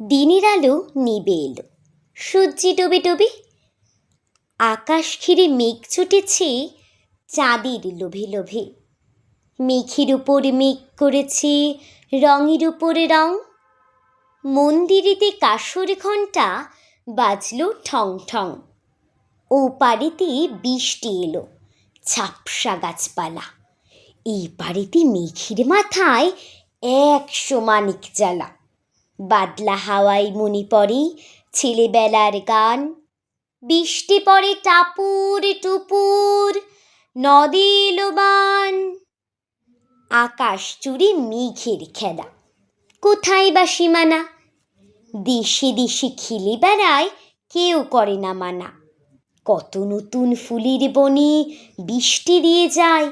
দিনের আলো নিবে এলো। সূর্যি ডুবে ডুবে, আকাশ ঘিরে মেঘ ছুটেছে চাঁদের লোভে লোভে। মেঘের উপর মেঘ করেছে রঙের উপরে রং। মন্দিরেতে কাসর ঘণ্টা বাজলো ঠং ঠং। ও পাড়েতে বৃষ্টি এলো, ছাপসা গাছপালা। এই পাড়েতে মেঘের মাথায় এক মানিক জ্বালা বাদলা হাওয়ায় মনে পড়ে ছেলেবেলার গান। বৃষ্টি পড়ে টাপুর টুপুর নদী লোবান আকাশ জুড়ে মেঘের খেলা, কোথায় বা সীমানা? দেশে দেশে খেলে বেড়ায়, কেউ করে না মানা। কত নতুন ফুলের বনে বৃষ্টি দিয়ে যায়,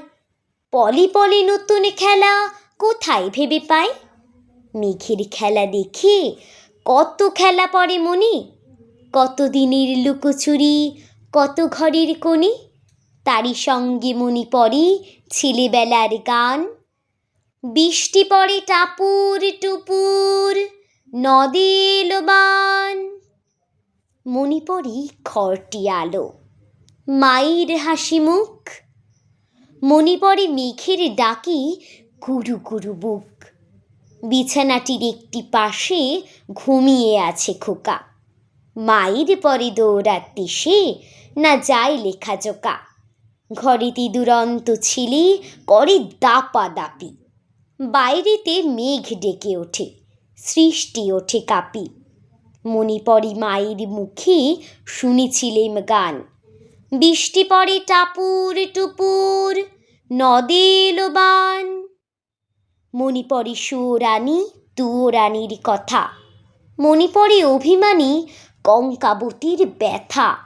পলি পলি নতুন খেলা কোথায় ভেবে পায়? মেঘের খেলা দেখে কত খেলা পড়ে মনে? কত দিনের লুকোচুরি, কত ঘরের কোণে? তারই সঙ্গে মনে পড়ে ছেলেবেলার গান। বৃষ্টি পড়ে টাপুর টুপুর নদী লোবান মনে পড়ে ঘরটি আলো, মায়ের হাসি মুখ। মনে পড়ে মেঘের ডাকে গুরু গুরু বুক। বিছানাটির একটি পাশে ঘুমিয়ে আছে খোকা। মায়ের পরে দৌড়াতে সে না যায় লেখাজোকা ঘরেতে দুরন্ত ছেলে, করে দাপা দাপি। বাইরেতে মেঘ ডেকে ওঠে, সৃষ্টি ওঠে কাপি। মনে পড়ে মায়ের মুখে শুনেছিলেম গান। বৃষ্টি পড়ে টাপুর টুপুর, নদে লোবান মনে পড়ে সুরানি তুরানির কথা। পড়ে অভিমানী, কঙ্কাবতীর ব্যথা।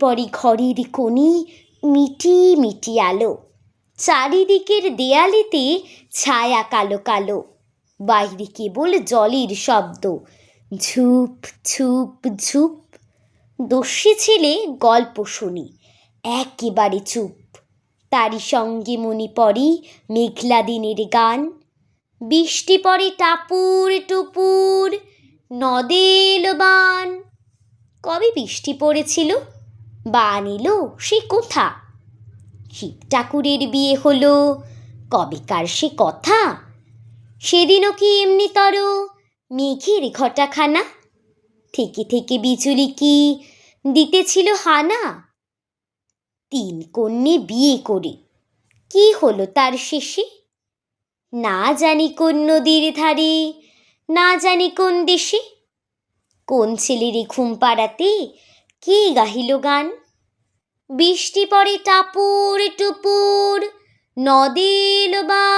পড়ে ঘরের কোণে মিটি মিটি আলো। চারিদিকের দেয়ালেতে ছায়া কালো কালো। বাইরে কেবল জলের শব্দ। ঝুপ ঝুপ ঝুপ। দস্যি ছেলে গল্প শুনি। একেবারে চুপ। তারই সঙ্গে মনে পড়ে মেঘলা দিনের গান। বৃষ্টি পড়ে টাপুর টুপুর নদেল বান। কবে বৃষ্টি পড়েছিল? বান এলো সে কোথা? শিব ঠাকুরের বিয়ে হলো, কবেকার সে কথা? সেদিনও কি এমনিতর মেঘের ঘটাখানা? থেকে থেকে বিজুলি কি দিতেছিল হানা? তিন কন্যে বিয়ে করে। কি হলো তার শেষে? না জানি কোন নদীর ধারে, না জানি কোন দেশে। কোন ছেলের ঘুম পাড়াতে কে গাহিল গান? বৃষ্টি পড়ে টাপুর টুপুর নদী লোবান